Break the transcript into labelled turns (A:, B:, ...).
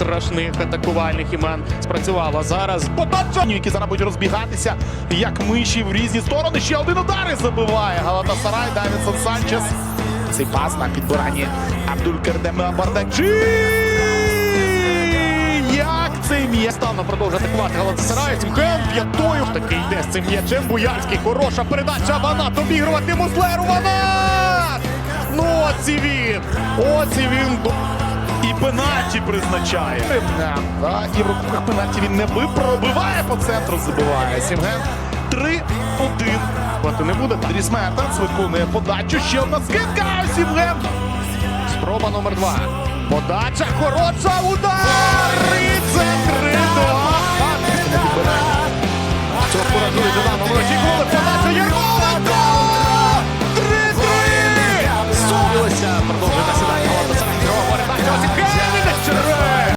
A: страшних атакувальних імен спрацювала зараз.
B: Подача, які зараз будуть розбігатися, як миші в різні сторони. Ще один удар і забиває Галатасарай, Давідсон Санчес. Цей пас на підбиранні Абдулькердем Бардакчі. Як цей м'яч
A: Ставно продовжує атакувати Галатасарай. Тімхен п'ятою таки йде з цим м'ячем. Буярський. Хороша передача. Ванат обігрувати Муслеру. Ванат! Ну оці він! Оці він!
B: пенальті призначає. Да, і в руках пенальті він не випробиває по центру, забиває. Сімген 3-1.
A: Бати не буде.
B: Андрій Смертенс виконує подачу. Ще одна скидка. Сімген.
A: Спроба номер два. Подача хороша. Удар! І це 3-2. Цього порадує